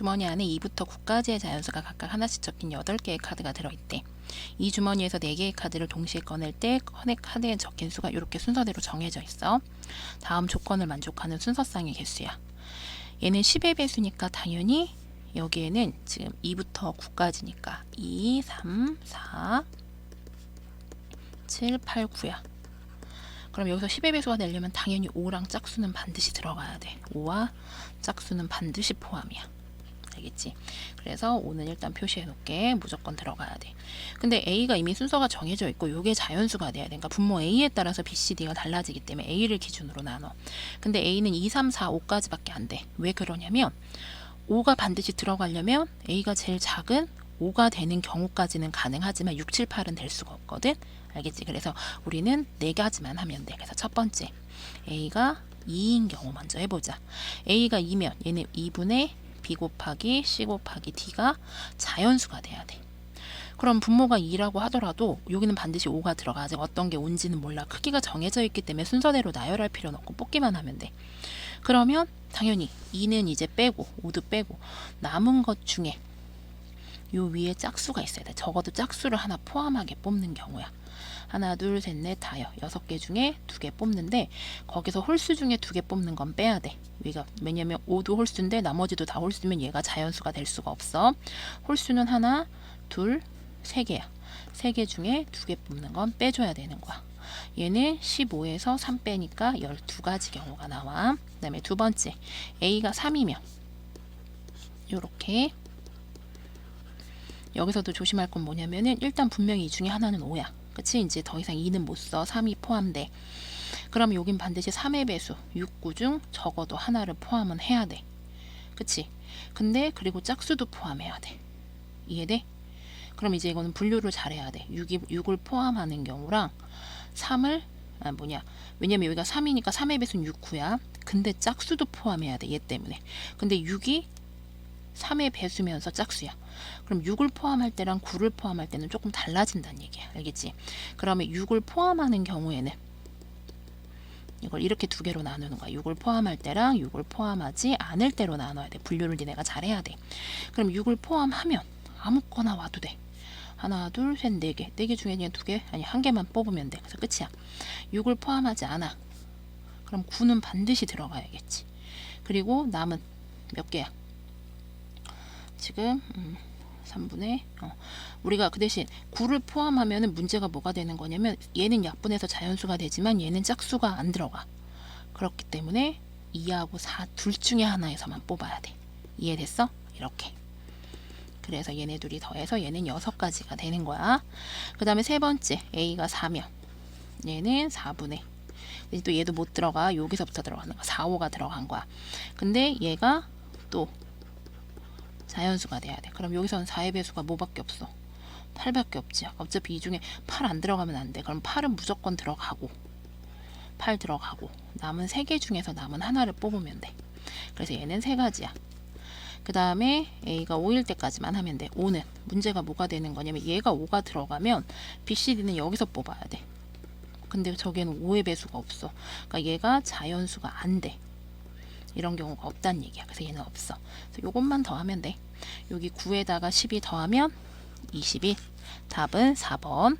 주머니 안에 2부터 9까지의 자연수가 각각 하나씩 적힌 8개의 카드가 들어있대. 이 주머니에서 4개의 카드를 동시에 꺼낼 때 꺼내 카드에 적힌 수가 이렇게 순서대로 정해져 있어. 다음 조건을 만족하는 순서상의 개수야. 얘는 10의 배수니까 당연히 여기에는 지금 2부터 9까지니까 2, 3, 4, 7, 8, 9야. 그럼 여기서 10의 배수가 되려면 당연히 5랑 짝수는 반드시 들어가야 돼. 5와 짝수는 반드시 포함이야. 알겠지? 그래서 5는 일단 표시해 놓게 무조건 들어가야 돼. 근데 A가 이미 순서가 정해져 있고 요게 자연수가 돼야 돼. 그러니까 분모 A에 따라서 B, C, D가 달라지기 때문에 A를 기준으로 나눠. 근데 A는 2, 3, 4, 5까지밖에 안 돼. 왜 그러냐면 5가 반드시 들어가려면 A가 제일 작은 5가 되는 경우까지는 가능하지만 6, 7, 8은 될 수가 없거든. 알겠지? 그래서 우리는 네 가지만 하면 돼. 그래서 첫 번째 A가 2인 경우 먼저 해보자. A가 2면 얘는 2분의 B 곱하기 C 곱하기 D가 자연수가 돼야 돼. 그럼 분모가 2라고 하더라도 여기는 반드시 5가 들어가지 어떤 게 온지는 몰라. 크기가 정해져 있기 때문에 순서대로 나열할 필요는 없고 뽑기만 하면 돼. 그러면 당연히 2는 이제 빼고 5도 빼고 남은 것 중에 요 위에 짝수가 있어야 돼. 적어도 짝수를 하나 포함하게 뽑는 경우야. 하나, 둘, 셋, 넷, 다여. 여섯 개 중에 두 개 뽑는데 거기서 홀수 중에 두 개 뽑는 건 빼야 돼. 위가 왜냐면 5도 홀수인데 나머지도 다 홀수면 얘가 자연수가 될 수가 없어. 홀수는 하나, 둘, 세 개야. 세 개 중에 두 개 뽑는 건 빼줘야 되는 거야. 얘는 15에서 3 빼니까 12가지 경우가 나와. 그 다음에 두 번째, A가 3이면 요렇게 여기서도 조심할 건 뭐냐면은 일단 분명히 이 중에 하나는 5야. 그치? 이제 더 이상 2는 못 써. 3이 포함돼. 그럼 여긴 반드시 3의 배수 6, 9중 적어도 하나를 포함은 해야 돼. 그치? 근데 그리고 짝수도 포함해야 돼. 이해돼? 그럼 이제 이거는 분류를 잘해야 돼. 6이, 6을 포함하는 경우랑 3을 아 뭐냐 왜냐면 여기가 3이니까 3의 배수는 6, 9야. 근데 짝수도 포함해야 돼. 얘 때문에. 근데 6이 3의 배수면서 짝수야. 그럼 6을 포함할 때랑 9를 포함할 때는 조금 달라진다는 얘기야. 알겠지? 그러면 6을 포함하는 경우에는 이걸 이렇게 두 개로 나누는 거야. 6을 포함할 때랑 6을 포함하지 않을 때로 나눠야 돼. 분류를 니네가 잘해야 돼. 그럼 6을 포함하면 아무거나 와도 돼. 하나, 둘, 셋, 네 개. 네 개 중에 그냥 두 개, 아니 한 개만 뽑으면 돼. 그래서 끝이야. 6을 포함하지 않아. 그럼 9는 반드시 들어가야겠지. 그리고 남은 몇 개야? 지금 음, 3분의 어, 우리가 그 대신 9를 포함하면은 문제가 뭐가 되는 거냐면 얘는 약분해서 자연수가 되지만 얘는 짝수가 안 들어가. 그렇기 때문에 2하고 4 둘 중에 하나에서만 뽑아야 돼. 이해됐어? 이렇게. 그래서 얘네 둘이 더해서 얘는 6가지가 되는 거야. 그 다음에 세 번째 A가 4면 얘는 4분의 근데 또 얘도 못 들어가. 여기서부터 들어가는 거야. 4, 5가 들어간 거야. 근데 얘가 또 자연수가 돼야 돼. 그럼 여기서는 4의 배수가 뭐밖에 없어? 8밖에 없지. 어차피 이 중에 8 안 들어가면 안 돼. 그럼 8은 무조건 들어가고 8 들어가고 남은 3개 중에서 남은 하나를 뽑으면 돼. 그래서 얘는 세 가지야. 그 다음에 A가 5일 때까지만 하면 돼. 5는 문제가 뭐가 되는 거냐면 얘가 5가 들어가면 B, C, D는 여기서 뽑아야 돼. 근데 저기에는 5의 배수가 없어. 그러니까 얘가 자연수가 안 돼. 이런 경우가 없다는 얘기야. 그래서 얘는 없어. 그래서 요것만 더하면 돼. 여기 9에다가 10이 더하면 21. 답은 4번